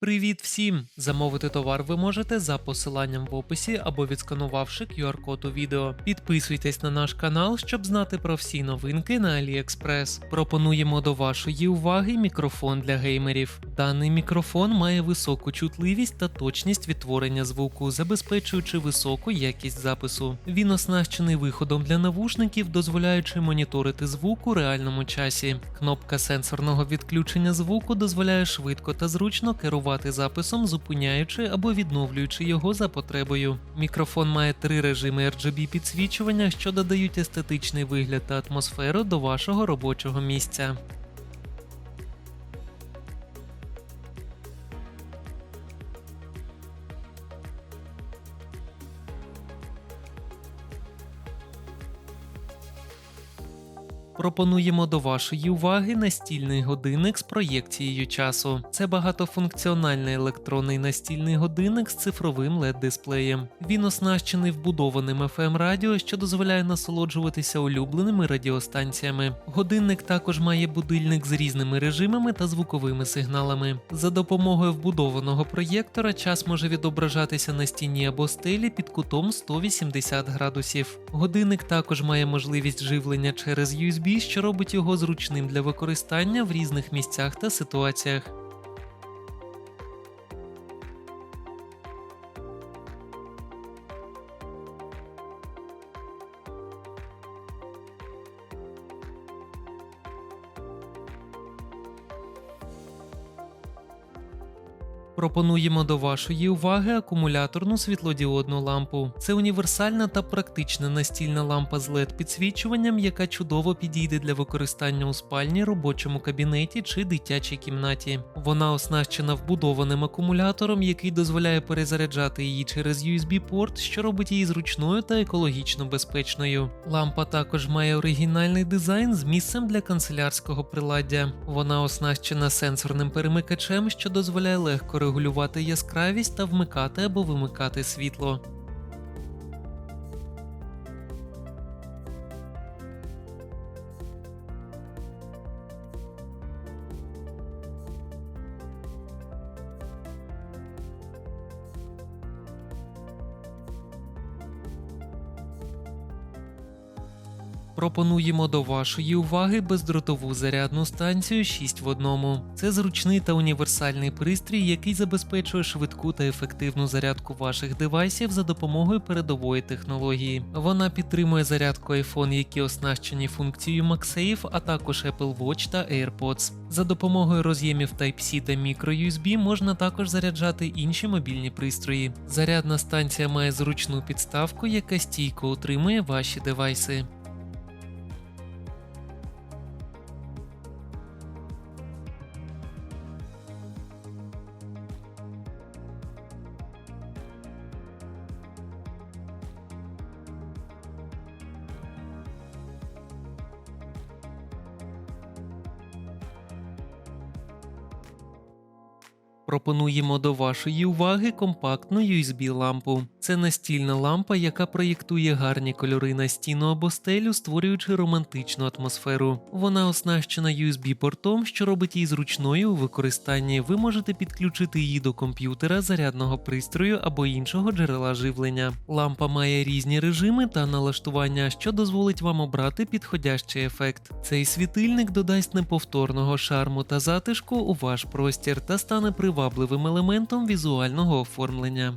Привіт всім! Замовити товар ви можете за посиланням в описі або відсканувавши QR-код у відео. Підписуйтесь на наш канал, щоб знати про всі новинки на AliExpress. Пропонуємо до вашої уваги мікрофон для геймерів. Даний мікрофон має високу чутливість та точність відтворення звуку, забезпечуючи високу якість запису. Він оснащений виходом для навушників, дозволяючи моніторити звук у реальному часі. Кнопка сенсорного відключення звуку дозволяє швидко та зручно керувати записом, зупиняючи або відновлюючи його за потребою. Мікрофон має три режими RGB підсвічування, що додають естетичний вигляд та атмосферу до вашого робочого місця. Пропонуємо до вашої уваги настільний годинник з проєкцією часу. Це багатофункціональний електронний настільний годинник з цифровим led дисплеєм. Він оснащений вбудованим FM радіо, що дозволяє насолоджуватися улюбленими радіостанціями. Годинник також має будильник з різними режимами та звуковими сигналами. За допомогою вбудованого проєктора час може відображатися на стіні або стелі під кутом 180 градусів. Годинник також має можливість живлення через USB, що робить його зручним для використання в різних місцях та ситуаціях. Пропонуємо до вашої уваги акумуляторну світлодіодну лампу. Це універсальна та практична настільна лампа з led підсвічуванням, яка чудово підійде для використання у спальні, робочому кабінеті чи дитячій кімнаті. Вона оснащена вбудованим акумулятором, який дозволяє перезаряджати її через USB-порт, що робить її зручною та екологічно безпечною. Лампа також має оригінальний дизайн з місцем для канцелярського приладдя. Вона оснащена сенсорним перемикачем, що дозволяє легко регулювати яскравість та вмикати або вимикати світло. Пропонуємо до вашої уваги бездротову зарядну станцію 6 в 1. Це зручний та універсальний пристрій, який забезпечує швидку та ефективну зарядку ваших девайсів за допомогою передової технології. Вона підтримує зарядку iPhone, які оснащені функцією MagSafe, а також Apple Watch та AirPods. За допомогою роз'ємів Type-C та microUSB можна також заряджати інші мобільні пристрої. Зарядна станція має зручну підставку, яка стійко утримує ваші девайси. Пропонуємо до вашої уваги компактну USB-лампу. Це настільна лампа, яка проєктує гарні кольори на стіну або стелю, створюючи романтичну атмосферу. Вона оснащена USB-портом, що робить її зручною у використанні. Ви можете підключити її до комп'ютера, зарядного пристрою або іншого джерела живлення. Лампа має різні режими та налаштування, що дозволить вам обрати підходящий ефект. Цей світильник додасть неповторного шарму та затишку у ваш простір та стане привабливим елементом візуального оформлення.